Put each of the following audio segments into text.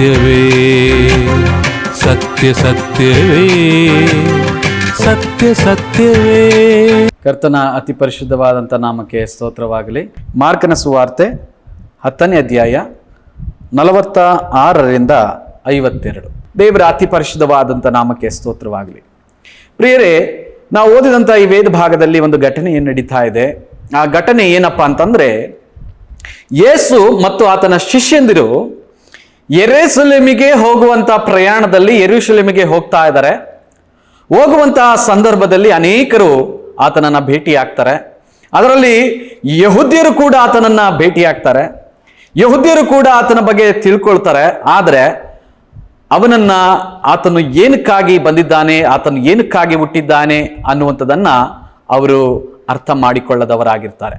ಸತ್ಯವೇ, ಸತ್ಯ ಸತ್ಯವೇ ಸತ್ಯ ಸತ್ಯವೇ. ಕರ್ತನ ಅತಿ ಪರಿಶುದ್ಧವಾದಂಥ ನಾಮಕ್ಕೆ ಸ್ತೋತ್ರವಾಗಲಿ. ಮಾರ್ಕನ ಸುವಾರ್ತೆ ಹತ್ತನೇ ಅಧ್ಯಾಯ ನಲವತ್ತ ಆರರಿಂದ ಐವತ್ತೆರಡು. ದೇವರ ಅತಿ ಪರಿಶುದ್ಧವಾದಂಥ ನಾಮಕ್ಕೆ ಸ್ತೋತ್ರವಾಗಲಿ. ಪ್ರಿಯರೇ, ನಾವು ಓದಿದಂಥ ಈ ವೇದ ಭಾಗದಲ್ಲಿ ಒಂದು ಘಟನೆ ಏನು ನಡೀತಾ ಇದೆ. ಆ ಘಟನೆ ಏನಪ್ಪ ಅಂತಂದರೆ, ಯೇಸು ಮತ್ತು ಆತನ ಶಿಷ್ಯಂದಿರು ಎರೇಸಲೇಮಿಗೆ ಹೋಗುವಂತ ಪ್ರಯಾಣದಲ್ಲಿ ಎರುಸಲೇಮಿಗೆ ಹೋಗ್ತಾ ಇದ್ದಾರೆ. ಹೋಗುವಂತಹ ಸಂದರ್ಭದಲ್ಲಿ ಅನೇಕರು ಆತನನ್ನ ಭೇಟಿಯಾಗ್ತಾರೆ. ಅದರಲ್ಲಿ ಯಹುದ್ಯರು ಕೂಡ ಆತನನ್ನ ಭೇಟಿಯಾಗ್ತಾರೆ. ಯಹುದ್ಯರು ಕೂಡ ಆತನ ಬಗ್ಗೆ ತಿಳ್ಕೊಳ್ತಾರೆ. ಆದರೆ ಅವನನ್ನ ಆತನು ಏನಕ್ಕಾಗಿ ಬಂದಿದ್ದಾನೆ, ಆತನು ಏನಕ್ಕಾಗಿ ಹುಟ್ಟಿದ್ದಾನೆ ಅನ್ನುವಂಥದ್ದನ್ನು ಅವರು ಅರ್ಥ ಮಾಡಿಕೊಳ್ಳದವರಾಗಿರ್ತಾರೆ.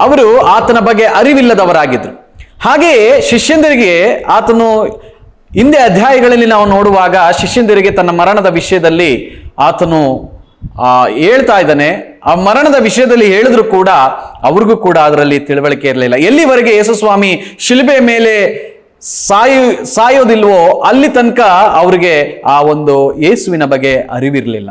ಅವರು ಆತನ ಬಗ್ಗೆ ಅರಿವಿಲ್ಲದವರಾಗಿದ್ರು. ಹಾಗೆಯೇ ಶಿಷ್ಯಂದರಿಗೆ ಆತನು ಹಿಂದೆ ಅಧ್ಯಾಯಗಳಲ್ಲಿ ನಾವು ನೋಡುವಾಗ ಶಿಷ್ಯಂದರಿಗೆ ತನ್ನ ಮರಣದ ವಿಷಯದಲ್ಲಿ ಆತನು ಹೇಳ್ತಾ ಇದ್ದಾನೆ. ಆ ಮರಣದ ವಿಷಯದಲ್ಲಿ ಹೇಳಿದ್ರು ಕೂಡ ಅವ್ರಿಗೂ ಕೂಡ ಅದರಲ್ಲಿ ತಿಳುವಳಿಕೆ ಇರಲಿಲ್ಲ. ಎಲ್ಲಿವರೆಗೆ ಯೇಸುಸ್ವಾಮಿ ಶಿಲ್ಬೆ ಮೇಲೆ ಸಾಯು, ಸಾಯೋದಿಲ್ವೋ ಅಲ್ಲಿ ತನಕ ಅವ್ರಿಗೆ ಆ ಒಂದು ಯೇಸುವಿನ ಬಗ್ಗೆ ಅರಿವಿರಲಿಲ್ಲ.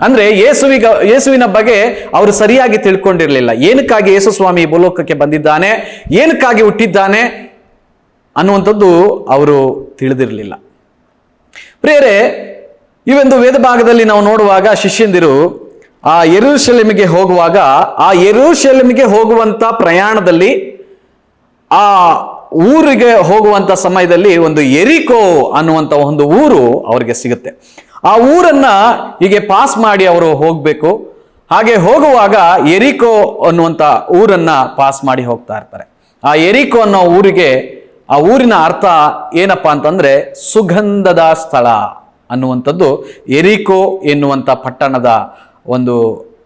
ಅಂದ್ರೆ ಯೇಸುವಿಗ, ಯೇಸುವಿನ ಬಗ್ಗೆ ಅವರು ಸರಿಯಾಗಿ ತಿಳ್ಕೊಂಡಿರಲಿಲ್ಲ. ಏನಕ್ಕಾಗಿ ಯೇಸು ಸ್ವಾಮಿ ಭೂಲೋಕಕ್ಕೆ ಬಂದಿದ್ದಾನೆ? ಏನಕ್ಕಾಗಿ ಹುಟ್ಟಿದ್ದಾನೆ? ಅನ್ನುವಂಥದ್ದು ಅವರು ತಿಳಿದಿರಲಿಲ್ಲ. ಪ್ರಿಯರೇ ಈ ಒಂದು ವೇದ ಭಾಗದಲ್ಲಿ ನಾವು ನೋಡುವಾಗ ಶಿಷ್ಯಂದಿರು ಆ ಎರುಶಲೆಮಿಗೆ ಹೋಗುವಾಗ, ಆ ಎರುಶಲೆಮಿಗೆ ಹೋಗುವಂತ ಪ್ರಯಾಣದಲ್ಲಿ, ಆ ಊರಿಗೆ ಹೋಗುವಂತ ಸಮಯದಲ್ಲಿ ಒಂದು ಎರಿಕೋ ಅನ್ನುವಂತ ಒಂದು ಊರು ಅವರಿಗೆ ಸಿಗುತ್ತೆ. ಆ ಊರನ್ನ ಹೀಗೆ ಪಾಸ್ ಮಾಡಿ ಅವರು ಹೋಗಬೇಕು. ಹಾಗೆ ಹೋಗುವಾಗ ಎರಿಕೋ ಅನ್ನುವಂತ ಊರನ್ನ ಪಾಸ್ ಮಾಡಿ ಹೋಗ್ತಾ ಇರ್ತಾರೆ. ಆ ಎರಿಕೋ ಅನ್ನೋ ಊರಿಗೆ ಆ ಊರಿನ ಅರ್ಥ ಏನಪ್ಪಾ ಅಂತಂದ್ರೆ ಸುಗಂಧದ ಸ್ಥಳ ಅನ್ನುವಂಥದ್ದು ಎರಿಕೋ ಎನ್ನುವಂಥ ಪಟ್ಟಣದ ಒಂದು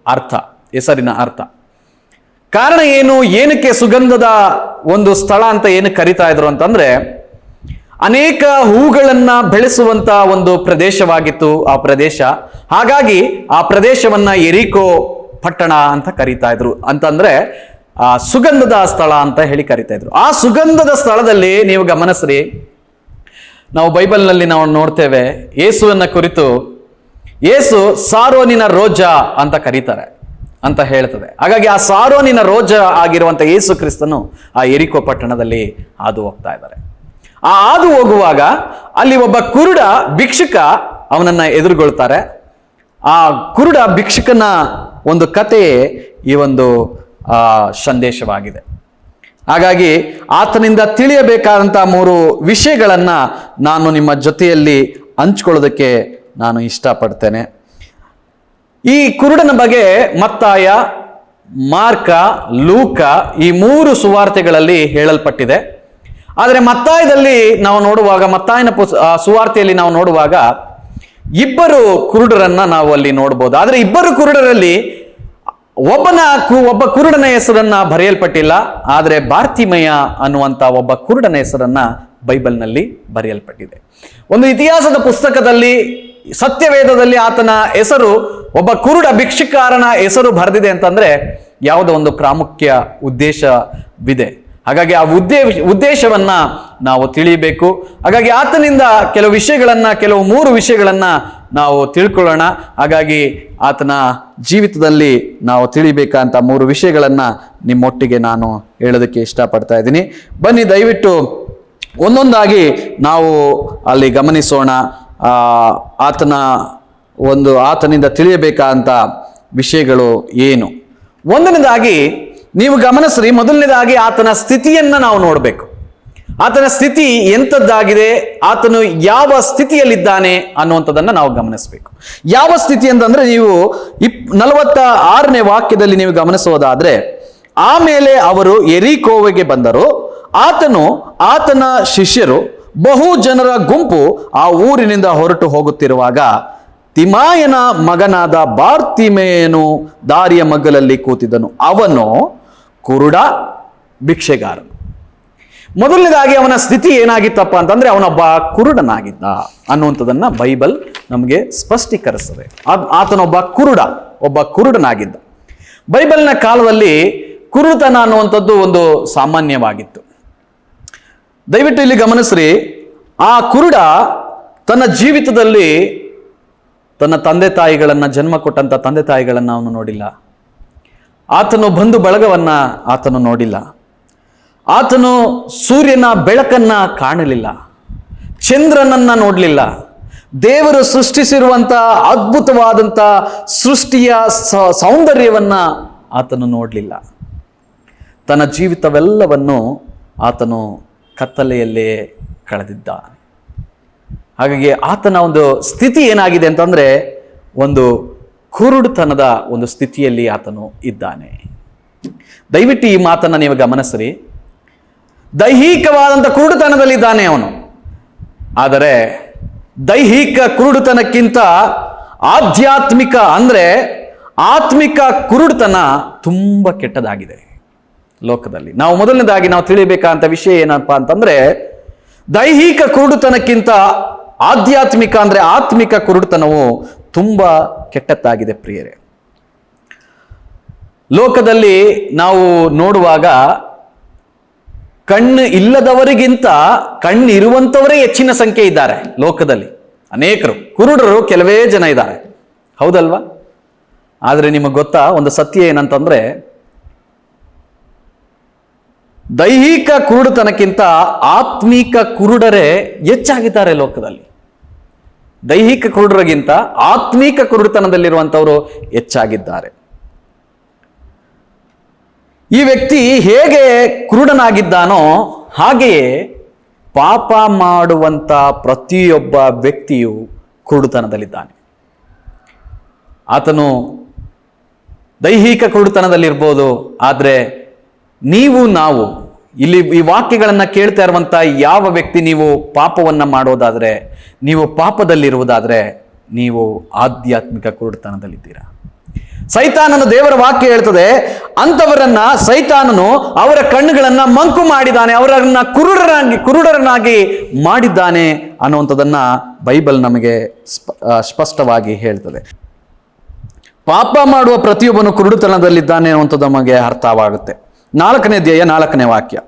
ಅರ್ಥ, ಹೆಸರಿನ ಅರ್ಥ. ಕಾರಣ ಏನು, ಏನಕ್ಕೆ ಸುಗಂಧದ ಒಂದು ಸ್ಥಳ ಅಂತ ಏನು ಕರಿತಾ ಇದ್ರು ಅಂತಂದ್ರೆ ಅನೇಕ ಹೂಗಳನ್ನು ಬೆಳೆಸುವಂತ ಒಂದು ಪ್ರದೇಶವಾಗಿತ್ತು ಆ ಪ್ರದೇಶ. ಹಾಗಾಗಿ ಆ ಪ್ರದೇಶವನ್ನ ಎರಿಕೋ ಪಟ್ಟಣ ಅಂತ ಕರೀತಾ ಇದ್ರು. ಅಂತಂದ್ರೆ, ಆ ಸುಗಂಧದ ಸ್ಥಳ ಅಂತ ಹೇಳಿ ಕರಿತಾ ಇದ್ರು. ಆ ಸುಗಂಧದ ಸ್ಥಳದಲ್ಲಿ ನೀವು ಗಮನಿಸ್ರಿ. ನಾವು ಬೈಬಲ್ನಲ್ಲಿ ನಾವು ನೋಡ್ತೇವೆ ಯೇಸುವನ್ನ ಕುರಿತು ಯೇಸು ಸಾರೋನಿನ ರೋಜ ಅಂತ ಕರೀತಾರೆ ಅಂತ ಹೇಳ್ತದೆ. ಹಾಗಾಗಿ ಆ ಸಾರೋನಿನ ರೋಜ ಆಗಿರುವಂಥ ಯೇಸು ಕ್ರಿಸ್ತನು ಆ ಎರಿಕೋ ಪಟ್ಟಣದಲ್ಲಿ ಹಾದು ಹೋಗ್ತಾ ಇದ್ದಾರೆ. ಆ ಹಾದು ಹೋಗುವಾಗ ಅಲ್ಲಿ ಒಬ್ಬ ಕುರುಡ ಭಿಕ್ಷುಕ ಅವನನ್ನ ಎದುರುಗೊಳ್ತಾರೆ. ಆ ಕುರುಡ ಭಿಕ್ಷುಕನ ಒಂದು ಕಥೆಯೇ ಈ ಒಂದು ಸಂದೇಶವಾಗಿದೆ. ಹಾಗಾಗಿ ಆತನಿಂದ ತಿಳಿಯಬೇಕಾದಂಥ ಮೂರು ವಿಷಯಗಳನ್ನು ನಾನು ನಿಮ್ಮ ಜೊತೆಯಲ್ಲಿ ಹಂಚ್ಕೊಳ್ಳೋದಕ್ಕೆ ನಾನು ಇಷ್ಟಪಡ್ತೇನೆ. ಈ ಕುರುಡನ ಬಗ್ಗೆ ಮತ್ತಾಯ, ಮಾರ್ಕ, ಲೂಕ ಈ ಮೂರು ಸುವಾರ್ತೆಗಳಲ್ಲಿ ಹೇಳಲ್ಪಟ್ಟಿದೆ. ಆದರೆ ಮತ್ತಾಯದಲ್ಲಿ ನಾವು ನೋಡುವಾಗ, ಮತ್ತಾಯನ ಪುಸ್ ಸುವಾರ್ತೆಯಲ್ಲಿ ನಾವು ನೋಡುವಾಗ ಇಬ್ಬರು ಕುರುಡರನ್ನ ನಾವು ಅಲ್ಲಿ ನೋಡ್ಬೋದು. ಆದರೆ ಇಬ್ಬರು ಕುರುಡರಲ್ಲಿ ಒಬ್ಬನ ಒಬ್ಬ ಕುರುಡನ ಹೆಸರನ್ನ ಬರೆಯಲ್ಪಟ್ಟಿಲ್ಲ. ಆದರೆ ಭಾರತಿಮಯ ಅನ್ನುವಂತ ಒಬ್ಬ ಕುರುಡನ ಹೆಸರನ್ನ ಬೈಬಲ್ನಲ್ಲಿ ಬರೆಯಲ್ಪಟ್ಟಿದೆ. ಒಂದು ಇತಿಹಾಸದ ಪುಸ್ತಕದಲ್ಲಿ, ಸತ್ಯವೇದದಲ್ಲಿ ಆತನ ಹೆಸರು, ಒಬ್ಬ ಕುರುಡ ಭಿಕ್ಷುಕಾರನ ಹೆಸರು ಬರೆದಿದೆ ಅಂತಂದ್ರೆ ಯಾವುದೋ ಒಂದು ಪ್ರಾಮುಖ್ಯ ಉದ್ದೇಶವಿದೆ. ಹಾಗಾಗಿ ಆ ಉದ್ದೇ ಉದ್ದೇಶವನ್ನ ನಾವು ತಿಳಿಯಬೇಕು ಹಾಗಾಗಿ ಆತನಿಂದ ಕೆಲವು ವಿಷಯಗಳನ್ನು, ಕೆಲವು ಮೂರು ವಿಷಯಗಳನ್ನು ನಾವು ತಿಳ್ಕೊಳ್ಳೋಣ. ಹಾಗಾಗಿ ಆತನ ಜೀವಿತದಲ್ಲಿ ನಾವು ತಿಳಿಬೇಕಂತ ಮೂರು ವಿಷಯಗಳನ್ನು ನಿಮ್ಮೊಟ್ಟಿಗೆ ನಾನು ಹೇಳೋದಕ್ಕೆ ಇಷ್ಟಪಡ್ತಾ ಇದ್ದೀನಿ. ಬನ್ನಿ, ದಯವಿಟ್ಟು ಒಂದೊಂದಾಗಿ ನಾವು ಅಲ್ಲಿ ಗಮನಿಸೋಣ. ಆತನ ಒಂದು ಆತನಿಂದ ತಿಳಿಯಬೇಕಾದಂಥ ವಿಷಯಗಳು ಏನು? ಒಂದನೇದಾಗಿ ನೀವು ಗಮನಿಸ್ರಿ, ಮೊದಲನೇದಾಗಿ ಆತನ ಸ್ಥಿತಿಯನ್ನ ನಾವು ನೋಡಬೇಕು. ಆತನ ಸ್ಥಿತಿ ಎಂಥದ್ದಾಗಿದೆ, ಆತನು ಯಾವ ಸ್ಥಿತಿಯಲ್ಲಿದ್ದಾನೆ ಅನ್ನುವಂಥದ್ದನ್ನು ನಾವು ಗಮನಿಸಬೇಕು. ಯಾವ ಸ್ಥಿತಿ ಅಂತಂದ್ರೆ ನೀವು ಇಪ್ ನಲವತ್ತ ಆರನೇ ವಾಕ್ಯದಲ್ಲಿ ನೀವು ಗಮನಿಸೋದಾದ್ರೆ ಆಮೇಲೆ ಅವರು ಎರಿಕೋವೆಗೆ ಬಂದರು, ಆತನು ಆತನ ಶಿಷ್ಯರು, ಬಹು ಜನರ ಗುಂಪು ಆ ಊರಿನಿಂದ ಹೊರಟು ಹೋಗುತ್ತಿರುವಾಗ, ತಿಮಾಯನ ಮಗನಾದ ಬಾರ್ತಿಮೆಯನು ದಾರಿಯ ಮಗ್ಗಲಲ್ಲಿ ಕೂತಿದ್ದನು. ಅವನು ಕುರುಡ ಭಿಕ್ಷೆಗಾರ. ಮೊದಲನೇದಾಗಿ ಅವನ ಸ್ಥಿತಿ ಏನಾಗಿತ್ತಪ್ಪ ಅಂತಂದ್ರೆ ಅವನೊಬ್ಬ ಕುರುಡನಾಗಿದ್ದ ಅನ್ನುವಂಥದ್ದನ್ನ ಬೈಬಲ್ ನಮಗೆ ಸ್ಪಷ್ಟೀಕರಿಸ್ತದೆ. ಆತನೊಬ್ಬ ಕುರುಡ, ಒಬ್ಬ ಕುರುಡನಾಗಿದ್ದ. ಬೈಬಲ್ನ ಕಾಲದಲ್ಲಿ ಕುರುಡತನ ಅನ್ನುವಂಥದ್ದು ಒಂದು ಸಾಮಾನ್ಯವಾಗಿತ್ತು. ದಯವಿಟ್ಟು ಇಲ್ಲಿ ಗಮನಿಸ್ರಿ, ಆ ಕುರುಡ ತನ್ನ ಜೀವಿತದಲ್ಲಿ ತನ್ನ ತಂದೆ ತಾಯಿಗಳನ್ನು ಜನ್ಮ ಕೊಟ್ಟಂತ ತಂದೆ ತಾಯಿಗಳನ್ನು ಅವನು ನೋಡಿಲ್ಲ. ಆತನು ಬಂಧು ಬಳಗವನ್ನ ಆತನು ನೋಡಿಲ್ಲ. ಆತನು ಸೂರ್ಯನ ಬೆಳಕನ್ನ ಕಾಣಲಿಲ್ಲ. ಚಂದ್ರನನ್ನ ನೋಡಲಿಲ್ಲ. ದೇವರು ಸೃಷ್ಟಿಸಿರುವಂಥ ಅದ್ಭುತವಾದಂಥ ಸೃಷ್ಟಿಯ ಸೌಂದರ್ಯವನ್ನ ಆತನು ನೋಡಲಿಲ್ಲ. ತನ್ನ ಜೀವಿತವೆಲ್ಲವನ್ನು ಆತನು ಕತ್ತಲೆಯಲ್ಲೇ ಕಳೆದಿದ್ದ ಹಾಗಾಗಿ ಆತನ ಒಂದು ಸ್ಥಿತಿ ಏನಾಗಿದೆ ಅಂತಂದ್ರೆ, ಒಂದು ಕುರುಡುತನದ ಒಂದು ಸ್ಥಿತಿಯಲ್ಲಿ ಆತನು ಇದ್ದಾನೆ. ದಯವಿಟ್ಟು ಈ ಮಾತನ್ನ ನೀವು ಗಮನಿಸ್ರಿ. ದೈಹಿಕವಾದಂಥ ಕುರುಡುತನದಲ್ಲಿದ್ದಾನೆ ಅವನು. ಆದರೆ ದೈಹಿಕ ಕುರುಡುತನಕ್ಕಿಂತ ಆಧ್ಯಾತ್ಮಿಕ ಅಂದ್ರೆ ಆತ್ಮಿಕ ಕುರುಡುತನ ತುಂಬ ಕೆಟ್ಟದಾಗಿದೆ ಲೋಕದಲ್ಲಿ. ನಾವು ಮೊದಲನೇದಾಗಿ ನಾವು ತಿಳಿಬೇಕಾದಂಥ ವಿಷಯ ಏನಪ್ಪ ಅಂತಂದ್ರೆ ದೈಹಿಕ ಕುರುಡುತನಕ್ಕಿಂತ ಆಧ್ಯಾತ್ಮಿಕ ಅಂದ್ರೆ ಆತ್ಮಿಕ ಕುರುಡುತನವು ತುಂಬ ಕೆಟ್ಟದ್ದಾಗಿದೆ ಪ್ರಿಯರೇ. ಲೋಕದಲ್ಲಿ ನಾವು ನೋಡುವಾಗ ಕಣ್ಣು ಇಲ್ಲದವರಿಗಿಂತ ಕಣ್ಣಿರುವಂಥವರೇ ಹೆಚ್ಚಿನ ಸಂಖ್ಯೆ ಇದ್ದಾರೆ ಲೋಕದಲ್ಲಿ. ಅನೇಕರು, ಕುರುಡರು ಕೆಲವೇ ಜನ ಇದ್ದಾರೆ. ಹೌದಲ್ವಾ? ಆದರೆ ನಿಮಗೆ ಗೊತ್ತಾ ಒಂದು ಸತ್ಯ ಏನಂತಂದ್ರೆ, ದೈಹಿಕ ಕುರುಡುತನಕ್ಕಿಂತ ಆತ್ಮೀಕ ಕುರುಡರೇ ಹೆಚ್ಚಾಗಿದ್ದಾರೆ ಲೋಕದಲ್ಲಿ. ದೈಹಿಕ ಕುರುಡರಿಗಿಂತ ಆತ್ಮೀಕ ಕುರುಡುತನದಲ್ಲಿರುವಂಥವರು ಹೆಚ್ಚಾಗಿದ್ದಾರೆ. ಈ ವ್ಯಕ್ತಿ ಹೇಗೆ ಕುರುಡನಾಗಿದ್ದಾನೋ ಹಾಗೆಯೇ ಪಾಪ ಮಾಡುವಂಥ ಪ್ರತಿಯೊಬ್ಬ ವ್ಯಕ್ತಿಯು ಕುರುಡುತನದಲ್ಲಿದ್ದಾನೆ. ಆತನು ದೈಹಿಕ ಕುರುಡುತನದಲ್ಲಿರ್ಬೋದು, ಆದರೆ ನೀವು, ನಾವು ಇಲ್ಲಿ ಈ ವಾಕ್ಯಗಳನ್ನು ಕೇಳ್ತಾ ಇರುವಂಥ ಯಾವ ವ್ಯಕ್ತಿ ನೀವು ಪಾಪವನ್ನ ಮಾಡೋದಾದ್ರೆ, ನೀವು ಪಾಪದಲ್ಲಿರುವುದಾದ್ರೆ, ನೀವು ಆಧ್ಯಾತ್ಮಿಕ ಕುರುಡುತನದಲ್ಲಿದ್ದೀರಾ? ಸೈತಾನನು ದೇವರ ವಾಕ್ಯ ಹೇಳ್ತದೆ, ಅಂಥವರನ್ನ ಸೈತಾನನು ಅವರ ಕಣ್ಣುಗಳನ್ನು ಮಂಕು ಮಾಡಿದ್ದಾನೆ, ಅವರನ್ನ ಕುರುಡರಾಗಿ ಕುರುಡರನ್ನಾಗಿ ಮಾಡಿದ್ದಾನೆ ಅನ್ನುವಂಥದ್ದನ್ನ ಬೈಬಲ್ ನಮಗೆ ಸ್ಪ- ಸ್ಪಷ್ಟವಾಗಿ ಹೇಳ್ತದೆ. ಪಾಪ ಮಾಡುವ ಪ್ರತಿಯೊಬ್ಬನು ಕುರುಡುತನದಲ್ಲಿದ್ದಾನೆ ಅನ್ನುವಂಥದ್ದು ನಮಗೆ ಅರ್ಥವಾಗುತ್ತೆ. ನಾಲ್ಕನೇ ಧ್ಯೇಯ ನಾಲ್ಕನೇ ವಾಕ್ಯ.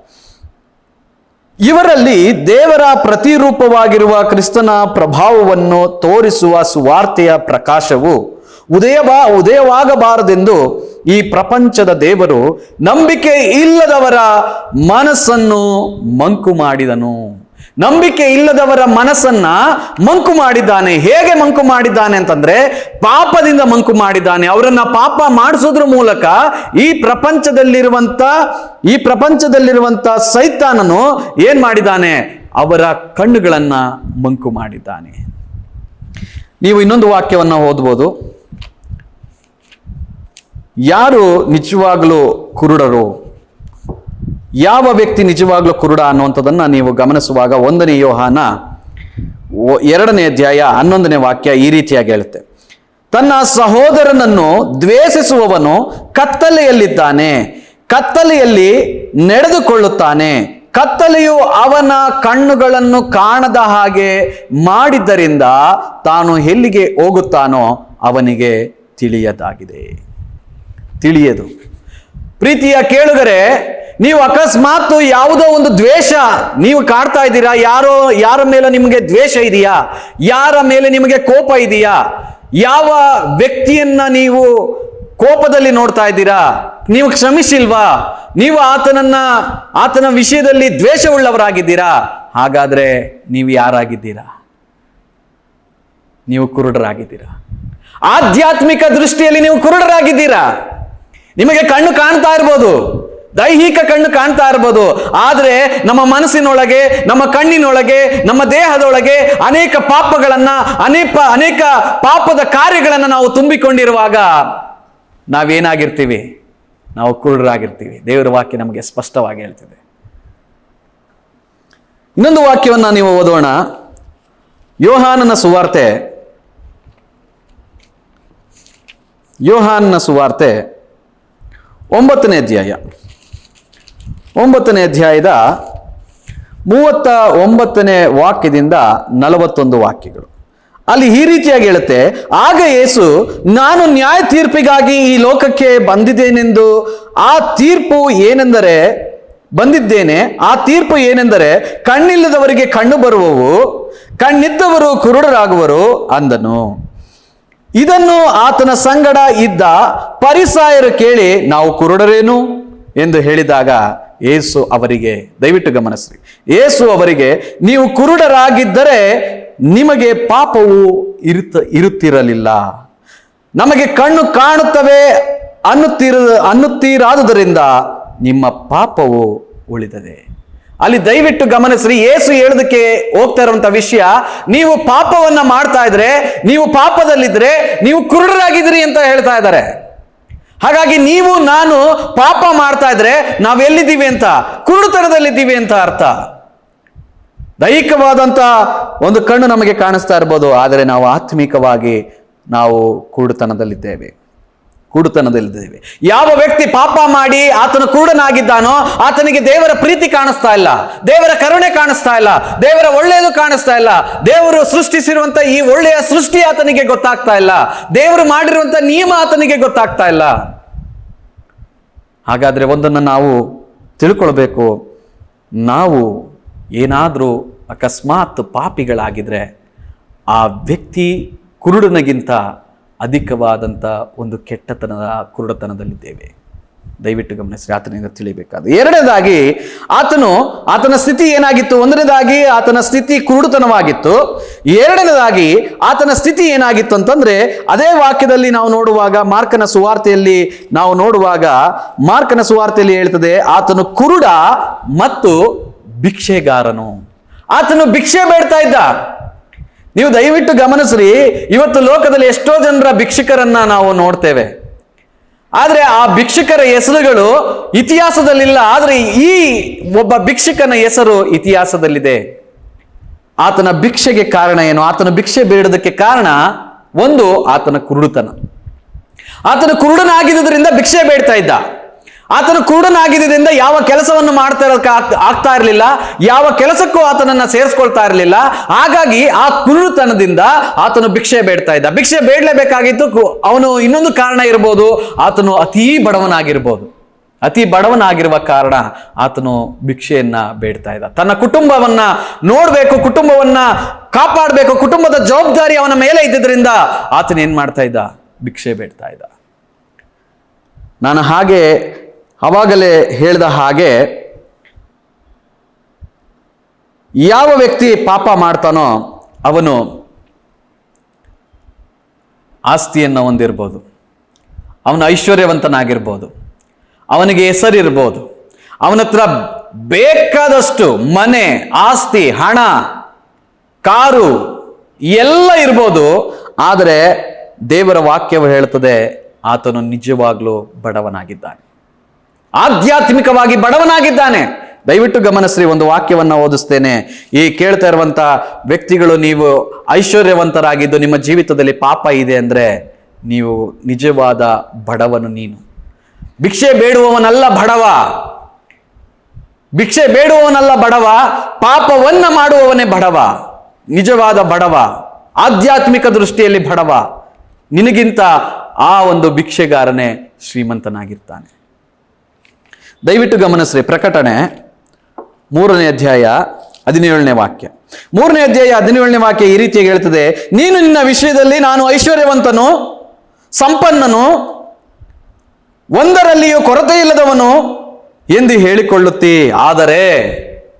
ಇವರಲ್ಲಿ ದೇವರ ಪ್ರತಿರೂಪವಾಗಿರುವ ಕ್ರಿಸ್ತನ ಪ್ರಭಾವವನ್ನು ತೋರಿಸುವ ಸುವಾರ್ತೆಯ ಪ್ರಕಾಶವು ಉದಯವಾ, ಉದಯವಾಗಬಾರದೆಂದು ಈ ಪ್ರಪಂಚದ ದೇವರು ನಂಬಿಕೆ ಇಲ್ಲದವರ ಮನಸ್ಸನ್ನು ಮಂಕು ಮಾಡಿದನು ನಂಬಿಕೆ ಇಲ್ಲದವರ ಮನಸ್ಸನ್ನ ಮಂಕು ಮಾಡಿದ್ದಾನೆ. ಹೇಗೆ ಮಂಕು ಮಾಡಿದ್ದಾನೆ ಅಂತಂದ್ರೆ ಪಾಪದಿಂದ ಮಂಕು ಮಾಡಿದ್ದಾನೆ. ಅವರನ್ನ ಪಾಪ ಮಾಡಿಸೋದ್ರ ಮೂಲಕ ಈ ಪ್ರಪಂಚದಲ್ಲಿರುವಂತ ಈ ಪ್ರಪಂಚದಲ್ಲಿರುವಂತ ಸೈತಾನನು ಏನ್ ಮಾಡಿದ್ದಾನೆ? ಅವರ ಕಣ್ಣುಗಳನ್ನ ಮಂಕು ಮಾಡಿದ್ದಾನೆ. ನೀವು ಇನ್ನೊಂದು ವಾಕ್ಯವನ್ನ ಓದ್ಬೋದು. ಯಾರು ನಿಜವಾಗ್ಲೂ ಕುರುಡರು? ಯಾವ ವ್ಯಕ್ತಿ ನಿಜವಾಗ್ಲೂ ಕುರುಡ ಅನ್ನುವಂಥದ್ದನ್ನು ನೀವು ಗಮನಿಸುವಾಗ ಒಂದನೇ ಯೋಹಾನ ಎರಡನೇ ಅಧ್ಯಾಯ ಹನ್ನೊಂದನೇ ವಾಕ್ಯ ಈ ರೀತಿಯಾಗಿ ಹೇಳುತ್ತೆ. ತನ್ನ ಸಹೋದರನನ್ನು ದ್ವೇಷಿಸುವವನು ಕತ್ತಲೆಯಲ್ಲಿದ್ದಾನೆ, ಕತ್ತಲೆಯಲ್ಲಿ ನಡೆದುಕೊಳ್ಳುತ್ತಾನೆ, ಕತ್ತಲೆಯು ಅವನ ಕಣ್ಣುಗಳನ್ನು ಕಾಣದ ಹಾಗೆ ಮಾಡಿದ್ದರಿಂದ ತಾನು ಎಲ್ಲಿಗೆ ಹೋಗುತ್ತಾನೋ ಅವನಿಗೆ ತಿಳಿಯದಾಗಿದೆ. ತಿಳಿಯದು. ಪ್ರೀತಿಯ ಕೇಳುಗರೆ ನೀವು ಅಕಸ್ಮಾತ್ ಯಾವುದೋ ಒಂದು ದ್ವೇಷ ನೀವು ಕಾಡ್ತಾ ಇದ್ದೀರಾ? ಯಾರೋ, ಯಾರ ಮೇಲೆ ನಿಮಗೆ ದ್ವೇಷ ಇದೆಯಾ? ಯಾರ ಮೇಲೆ ನಿಮಗೆ ಕೋಪ ಇದೆಯಾ? ಯಾವ ವ್ಯಕ್ತಿಯನ್ನ ನೀವು ಕೋಪದಲ್ಲಿ ನೋಡ್ತಾ ಇದ್ದೀರಾ? ನೀವು ಕ್ಷಮಿಸಿಲ್ವಾ? ನೀವು ಆತನನ್ನ, ಆತನ ವಿಷಯದಲ್ಲಿ ದ್ವೇಷವುಳ್ಳವರಾಗಿದ್ದೀರಾ? ಹಾಗಾದ್ರೆ ನೀವು ಯಾರಾಗಿದ್ದೀರಾ? ನೀವು ಕುರುಡರಾಗಿದ್ದೀರಾ? ಆಧ್ಯಾತ್ಮಿಕ ದೃಷ್ಟಿಯಲ್ಲಿ ನೀವು ಕುರುಡರಾಗಿದ್ದೀರಾ? ನಿಮಗೆ ಕಣ್ಣು ಕಾಣ್ತಾ ಇರ್ಬೋದು. ದೈಹಿಕ ಕಣ್ಣು ಕಾಣ್ತಾ ಇರ್ಬೋದು. ಆದರೆ ನಮ್ಮ ಮನಸ್ಸಿನೊಳಗೆ, ನಮ್ಮ ಕಣ್ಣಿನೊಳಗೆ, ನಮ್ಮ ದೇಹದೊಳಗೆ ಅನೇಕ ಪಾಪಗಳನ್ನ, ಅನೇಕ ಅನೇಕ ಪಾಪದ ಕಾರ್ಯಗಳನ್ನು ನಾವು ತುಂಬಿಕೊಂಡಿರುವಾಗ ನಾವೇನಾಗಿರ್ತೀವಿ? ನಾವು ಕುರುಡರಾಗಿರ್ತೀವಿ. ದೇವರ ವಾಕ್ಯ ನಮಗೆ ಸ್ಪಷ್ಟವಾಗಿ ಹೇಳ್ತಿದೆ. ಇನ್ನೊಂದು ವಾಕ್ಯವನ್ನು ನೀವು ಓದೋಣ. ಯೋಹಾನನ ಸುವಾರ್ತೆ. ಯೋಹಾನನ ಸುವಾರ್ತೆ. ಒಂಬತ್ತನೇ ಅಧ್ಯಾಯ. ಒಂಬತ್ತನೇ ಅಧ್ಯಾಯದ ಮೂವತ್ತ ಒಂಬತ್ತನೇ ವಾಕ್ಯದಿಂದ ನಲವತ್ತೊಂದು ವಾಕ್ಯಗಳು. ಅಲ್ಲಿ ಈ ರೀತಿಯಾಗಿ ಹೇಳುತ್ತೆ, ಆಗ ಯೇಸು, ನಾನು ನ್ಯಾಯ ತೀರ್ಪಿಗಾಗಿ ಈ ಲೋಕಕ್ಕೆ ಬಂದಿದ್ದೇನೆಂದು, ಆ ತೀರ್ಪು ಏನೆಂದರೆ, ಬಂದಿದ್ದೇನೆ, ಆ ತೀರ್ಪು ಏನೆಂದರೆ, ಕಣ್ಣಿಲ್ಲದವರಿಗೆ ಕಣ್ಣು ಬರುವವು, ಕಣ್ಣಿದ್ದವರು ಕುರುಡರಾಗುವರು ಅಂದನು. ಇದನ್ನು ಆತನ ಸಂಗಡ ಇದ್ದ ಪರಿಸಾಯರು ಕೇಳಿ, ನಾವು ಕುರುಡರೇನು? ಎಂದು ಹೇಳಿದಾಗ ಏಸು ಅವರಿಗೆ, ದಯವಿಟ್ಟು ಗಮನಿಸ್ರಿ. ಏಸು ಅವರಿಗೆ, ನೀವು ಕುರುಡರಾಗಿದ್ದರೆ ನಿಮಗೆ ಪಾಪವು ಇರುತ್ತ ಇರುತ್ತಿರಲಿಲ್ಲ. ನಮಗೆ ಕಣ್ಣು ಕಾಣುತ್ತವೆ ಅನ್ನುತ್ತಿರ, ಅನ್ನುತ್ತೀರಾದುದರಿಂದ ನಿಮ್ಮ ಪಾಪವು ಉಳಿದದೆ. ಅಲ್ಲಿ ದಯವಿಟ್ಟು ಗಮನಿಸ್ರಿ, ಏಸು ಹೇಳೋದಕ್ಕೆ ಹೋಗ್ತಾ ಇರುವಂತ ವಿಷಯ, ನೀವು ಪಾಪವನ್ನ ಮಾಡ್ತಾ ಇದ್ರೆ, ನೀವು ಪಾಪದಲ್ಲಿದ್ರೆ, ನೀವು ಕುರುಡರಾಗಿದ್ದೀರಿ ಅಂತ ಹೇಳ್ತಾ ಇದ್ದಾರೆ. ಹಾಗಾಗಿ ನೀವು, ನಾನು ಪಾಪ ಮಾಡ್ತಾ ಇದ್ರೆ ನಾವೆಲ್ಲಿದ್ದೀವಿ ಅಂತ? ಕುರುಡುತನದಲ್ಲಿದ್ದೀವಿ ಅಂತ ಅರ್ಥ. ದೈಹಿಕವಾದಂಥ ಒಂದು ಕಣ್ಣು ನಮಗೆ ಕಾಣಿಸ್ತಾ ಇರ್ಬೋದು, ಆದರೆ ನಾವು ಆತ್ಮಿಕವಾಗಿ ನಾವು ಕುರುಡುತನದಲ್ಲಿದ್ದೇವೆ. ಕುರುಡುತನದಲ್ಲಿದ್ದೇವೆ ಯಾವ ವ್ಯಕ್ತಿ ಪಾಪ ಮಾಡಿ ಆತನು ಕುರುಡನಾಗಿದ್ದಾನೋ ಆತನಿಗೆ ದೇವರ ಪ್ರೀತಿ ಕಾಣಿಸ್ತಾ ಇಲ್ಲ, ದೇವರ ಕರುಣೆ ಕಾಣಿಸ್ತಾ ಇಲ್ಲ, ದೇವರ ಒಳ್ಳೆಯದು ಕಾಣಿಸ್ತಾ ಇಲ್ಲ, ದೇವರು ಸೃಷ್ಟಿಸಿರುವಂತ ಈ ಒಳ್ಳೆಯ ಸೃಷ್ಟಿ ಆತನಿಗೆ ಗೊತ್ತಾಗ್ತಾ ಇಲ್ಲ, ದೇವರು ಮಾಡಿರುವಂತ ನಿಯಮ ಆತನಿಗೆ ಗೊತ್ತಾಗ್ತಾ ಇಲ್ಲ. ಹಾಗಾದ್ರೆ ಒಂದನ್ನು ನಾವು ತಿಳ್ಕೊಳ್ಬೇಕು. ನಾವು ಏನಾದರೂ ಅಕಸ್ಮಾತ್ ಪಾಪಿಗಳಾಗಿದ್ರೆ ಆ ವ್ಯಕ್ತಿ ಕುರುಡನಿಗಿಂತ ಅಧಿಕವಾದಂಥ ಒಂದು ಕೆಟ್ಟತನದ ಕುರುಡತನದಲ್ಲಿದ್ದೇವೆ. ದಯವಿಟ್ಟು ಗಮನಿಸಿ ಆತನಿಂದ ತಿಳಿಬೇಕಾದ ಎರಡನೇದಾಗಿ, ಆತನು, ಆತನ ಸ್ಥಿತಿ ಏನಾಗಿತ್ತು? ಒಂದನೇದಾಗಿ, ಆತನ ಸ್ಥಿತಿ ಕುರುಡುತನವಾಗಿತ್ತು. ಎರಡನೇದಾಗಿ, ಆತನ ಸ್ಥಿತಿ ಏನಾಗಿತ್ತು ಅಂತಂದ್ರೆ, ಅದೇ ವಾಕ್ಯದಲ್ಲಿ ನಾವು ನೋಡುವಾಗ, ಮಾರ್ಕನ ಸುವಾರ್ತೆಯಲ್ಲಿ ನಾವು ನೋಡುವಾಗ, ಮಾರ್ಕನ ಸುವಾರ್ತೆಯಲ್ಲಿ ಹೇಳ್ತದೆ, ಆತನು ಕುರುಡ ಮತ್ತು ಭಿಕ್ಷೆಗಾರನು. ಆತನು ಭಿಕ್ಷೆ ಬೇಡ್ತಾ ಇದ್ದ. ನೀವು ದಯವಿಟ್ಟು ಗಮನಿಸ್ರಿ, ಇವತ್ತು ಲೋಕದಲ್ಲಿ ಎಷ್ಟೋ ಜನರ ಭಿಕ್ಷುಕರನ್ನ ನಾವು ನೋಡ್ತೇವೆ. ಆದರೆ ಆ ಭಿಕ್ಷುಕರ ಹೆಸರುಗಳು ಇತಿಹಾಸದಲ್ಲಿಲ್ಲ, ಆದರೆ ಈ ಒಬ್ಬ ಭಿಕ್ಷುಕನ ಹೆಸರು ಇತಿಹಾಸದಲ್ಲಿದೆ. ಆತನ ಭಿಕ್ಷೆಗೆ ಕಾರಣ ಏನು? ಆತನ ಭಿಕ್ಷೆ ಬೇಡೋದಕ್ಕೆ ಕಾರಣ ಒಂದು, ಆತನ ಕುರುಡುತನ. ಆತನ ಕುರುಡನಾಗಿದ್ದರಿಂದ ಭಿಕ್ಷೆ ಬೇಡ್ತಾ ಇದ್ದ. ಆತನು ಕುರುಡನಾಗಿದ್ದರಿಂದ ಯಾವ ಕೆಲಸವನ್ನು ಮಾಡ್ತಾ ಆಗ್ತಾ ಇರಲಿಲ್ಲ, ಯಾವ ಕೆಲಸಕ್ಕೂ ಆತನನ್ನ ಸೇರಿಸ್ಕೊಳ್ತಾ ಇರಲಿಲ್ಲ. ಹಾಗಾಗಿ ಆ ಕುರುಡುತನದಿಂದ ಆತನು ಭಿಕ್ಷೆ ಬೇಡ್ತಾ ಇದ್ದ. ಭಿಕ್ಷೆ ಬೇಡಲೇಬೇಕಾಗಿತ್ತು ಅವನು ಇನ್ನೊಂದು ಕಾರಣ ಇರ್ಬೋದು, ಆತನು ಅತೀ ಬಡವನಾಗಿರ್ಬೋದು. ಅತಿ ಬಡವನಾಗಿರುವ ಕಾರಣ ಆತನು ಭಿಕ್ಷೆಯನ್ನ ಬೇಡ್ತಾ ಇದ್ದ. ತನ್ನ ಕುಟುಂಬವನ್ನ ನೋಡಬೇಕು, ಕುಟುಂಬವನ್ನ ಕಾಪಾಡಬೇಕು, ಕುಟುಂಬದ ಜವಾಬ್ದಾರಿ ಅವನ ಮೇಲೆ ಇದ್ದಿದ್ದರಿಂದ ಆತನ ಏನ್ ಮಾಡ್ತಾ ಇದ್ದ? ಭಿಕ್ಷೆ ಬೇಡ್ತಾ ಇದ್ದ. ನಾನು ಹಾಗೆ ಅವಾಗಲೇ ಹೇಳಿದ ಹಾಗೆ, ಯಾವ ವ್ಯಕ್ತಿ ಪಾಪ ಮಾಡ್ತಾನೋ ಅವನು ಆಸ್ತಿಯನ್ನು ಹೊಂದಿರ್ಬೋದು. ಅವನು ಐಶ್ವರ್ಯವಂತನಾಗಿರ್ಬೋದು. ಅವನಿಗೆ ಹೆಸರಿರ್ಬೋದು. ಅವನ ಹತ್ರ ಬೇಕಾದಷ್ಟು ಮನೆ, ಆಸ್ತಿ, ಹಣ, ಕಾರು ಎಲ್ಲ ಇರ್ಬೋದು. ಆದರೆ ದೇವರ ವಾಕ್ಯವು ಹೇಳುತ್ತದೆ, ಆತನು ನಿಜವಾಗ್ಲೂ ಬಡವನಾಗಿದ್ದಾನೆ. ಆಧ್ಯಾತ್ಮಿಕವಾಗಿ ಬಡವನಾಗಿದ್ದಾನೆ. ದಯವಿಟ್ಟು ಗಮನಿಸ್ರಿ ಒಂದು ವಾಕ್ಯವನ್ನ ಓದಿಸ್ತೇನೆ. ಈ ಕೇಳ್ತಾ ಇರುವಂತ ವ್ಯಕ್ತಿಗಳು ನೀವು ಐಶ್ವರ್ಯವಂತರಾಗಿದ್ದು ನಿಮ್ಮ ಜೀವಿತದಲ್ಲಿ ಪಾಪ ಇದೆ ಅಂದ್ರೆ ನೀವು ನಿಜವಾದ ಬಡವನು ನೀನು. ಭಿಕ್ಷೆ ಬೇಡುವವನಲ್ಲ ಬಡವ. ಭಿಕ್ಷೆ ಬೇಡುವವನಲ್ಲ ಬಡವ. ಪಾಪವನ್ನ ಮಾಡುವವನೇ ಬಡವ. ನಿಜವಾದ ಬಡವ. ಆಧ್ಯಾತ್ಮಿಕ ದೃಷ್ಟಿಯಲ್ಲಿ ಬಡವ. ನಿನಗಿಂತ ಆ ಒಂದು ಭಿಕ್ಷೆಗಾರನೇ ಶ್ರೀಮಂತನಾಗಿರ್ತಾನೆ. ದಯವಿಟ್ಟು ಗಮನಿಸ್ರಿ, ಪ್ರಕಟಣೆ ಮೂರನೇ ಅಧ್ಯಾಯ ಹದಿನೇಳನೇ ವಾಕ್ಯ. ಮೂರನೇ ಅಧ್ಯಾಯ ಹದಿನೇಳನೇ ವಾಕ್ಯ ಈ ರೀತಿಯಾಗಿ ಹೇಳ್ತದೆ, ನೀನು ನಿನ್ನ ವಿಷಯದಲ್ಲಿ ನಾನು ಐಶ್ವರ್ಯವಂತನು, ಸಂಪನ್ನನು, ಒಂದರಲ್ಲಿಯೂ ಕೊರತೆ ಇಲ್ಲದವನು ಎಂದು ಹೇಳಿಕೊಳ್ಳುತ್ತಿ. ಆದರೆ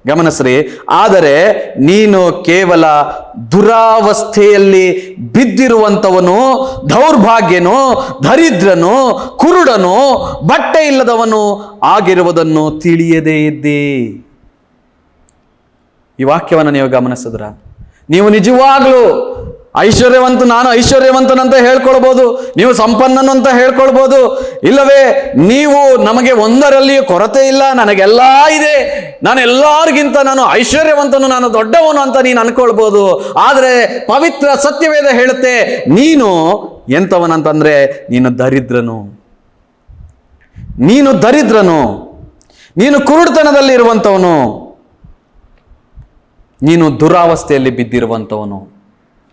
ಗಮನಿಸ್ರಿ. ಆದರೆ ನೀನು ಕೇವಲ ದುರಾವಸ್ಥೆಯಲ್ಲಿ ಬಿದ್ದಿರುವಂಥವನು, ದೌರ್ಭಾಗ್ಯನು, ದರಿದ್ರನು, ಕುರುಡನು, ಬಟ್ಟೆ ಇಲ್ಲದವನು ಆಗಿರುವುದನ್ನು ತಿಳಿಯದೇ ಇದ್ದಿ. ಈ ವಾಕ್ಯವನ್ನು ನೀವು ಗಮನಿಸಿದ್ರ? ನೀವು ನಿಜವಾಗ್ಲೂ ಐಶ್ವರ್ಯವಂತ ನಾನು ಐಶ್ವರ್ಯವಂತನಂತ ಹೇಳ್ಕೊಳ್ಬೋದು, ನೀವು ಸಂಪನ್ನನು ಅಂತ ಹೇಳ್ಕೊಳ್ಬೋದು. ಇಲ್ಲವೇ, ನೀವು ನಮಗೆ ಒಂದರಲ್ಲಿ ಕೊರತೆ ಇಲ್ಲ, ನನಗೆಲ್ಲ ಇದೆ. ನಾನು ಎಲ್ಲರಿಗಿಂತ ನಾನು ಐಶ್ವರ್ಯವಂತನು, ನಾನು ದೊಡ್ಡವನು ಅಂತ ನೀನು ಅನ್ಕೊಳ್ಬೋದು. ಆದರೆ ಪವಿತ್ರ ಸತ್ಯವೇದ ಹೇಳುತ್ತೆ, ನೀನು ಎಂಥವನಂತಂದ್ರೆ ನೀನು ದರಿದ್ರನು. ನೀನು ದರಿದ್ರನು. ನೀನು ಕುರುಡುತನದಲ್ಲಿ ಇರುವಂಥವನು ನೀನು ದುರಾವಸ್ಥೆಯಲ್ಲಿ ಬಿದ್ದಿರುವಂಥವನು.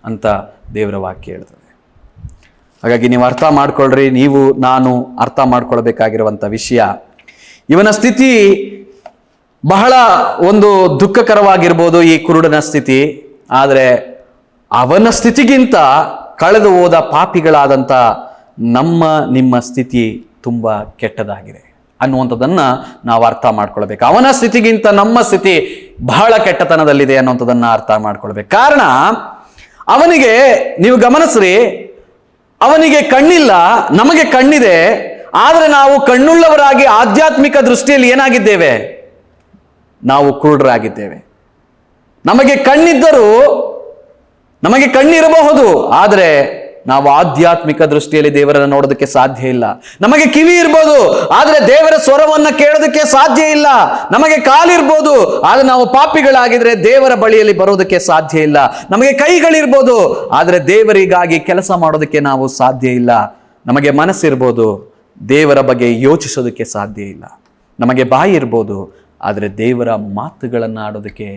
ಅಂತ ದೇವರ ವಾಕ್ಯ ಹೇಳ್ತದೆ. ಹಾಗಾಗಿ ನೀವು ಅರ್ಥ ಮಾಡ್ಕೊಳ್ರಿ, ನೀವು, ನಾನು ಅರ್ಥ ಮಾಡ್ಕೊಳ್ಬೇಕಾಗಿರುವಂಥ ವಿಷಯ. ಇವನ ಸ್ಥಿತಿ ಬಹಳ ಒಂದು ದುಃಖಕರವಾಗಿರ್ಬೋದು ಈ ಕುರುಡನ ಸ್ಥಿತಿ. ಆದರೆ ಅವನ ಸ್ಥಿತಿಗಿಂತ ಕಳೆದು ಹೋದ ಪಾಪಿಗಳಾದಂಥ ನಮ್ಮ, ನಿಮ್ಮ ಸ್ಥಿತಿ ತುಂಬ ಕೆಟ್ಟದಾಗಿದೆ ಅನ್ನುವಂಥದ್ದನ್ನು ನಾವು ಅರ್ಥ ಮಾಡ್ಕೊಳ್ಬೇಕು. ಅವನ ಸ್ಥಿತಿಗಿಂತ ನಮ್ಮ ಸ್ಥಿತಿ ಬಹಳ ಕೆಟ್ಟತನದಲ್ಲಿದೆ ಅನ್ನುವಂಥದ್ದನ್ನು ಅರ್ಥ ಮಾಡ್ಕೊಳ್ಬೇಕು. ಕಾರಣ ಅವನಿಗೆ ನೀವು ಗಮನಿಸ್ರಿ, ಅವನಿಗೆ ಕಣ್ಣಿಲ್ಲ, ನಮಗೆ ಕಣ್ಣಿದೆ, ಆದರೆ ನಾವು ಕಣ್ಣುಳ್ಳವರಾಗಿ ಆಧ್ಯಾತ್ಮಿಕ ದೃಷ್ಟಿಯಲ್ಲಿ ಏನಾಗಿದ್ದೇವೆ? ನಾವು ಕುರುಡರಾಗಿದ್ದೇವೆ. ನಮಗೆ ಕಣ್ಣಿದ್ದರೂ ನಮಗೆ ಕಣ್ಣಿರಬಹುದು, ಆದರೆ ನಾವು ಆಧ್ಯಾತ್ಮಿಕ ದೃಷ್ಟಿಯಲ್ಲಿ ದೇವರನ್ನು ನೋಡೋದಕ್ಕೆ ಸಾಧ್ಯ ಇಲ್ಲ. ನಮಗೆ ಕಿವಿ ಇರ್ಬೋದು, ಆದರೆ ದೇವರ ಸ್ವರವನ್ನ ಕೇಳೋದಕ್ಕೆ ಸಾಧ್ಯ ಇಲ್ಲ. ನಮಗೆ ಕಾಲಿರ್ಬೋದು ಆದರೆ ನಾವು ಪಾಪಿಗಳಾಗಿದ್ರೆ ದೇವರ ಬಳಿಯಲ್ಲಿ ಬರೋದಕ್ಕೆ ಸಾಧ್ಯ ಇಲ್ಲ. ನಮಗೆ ಕೈಗಳಿರ್ಬೋದು, ಆದರೆ ದೇವರಿಗಾಗಿ ಕೆಲಸ ಮಾಡೋದಕ್ಕೆ ನಾವು ಸಾಧ್ಯ ಇಲ್ಲ. ನಮಗೆ ಮನಸ್ಸಿರ್ಬೋದು, ದೇವರ ಬಗ್ಗೆ ಯೋಚಿಸೋದಕ್ಕೆ ಸಾಧ್ಯ ಇಲ್ಲ. ನಮಗೆ ಬಾಯಿ ಇರ್ಬೋದು, ಆದರೆ ದೇವರ ಮಾತುಗಳನ್ನು ಆಡೋದಕ್ಕೆ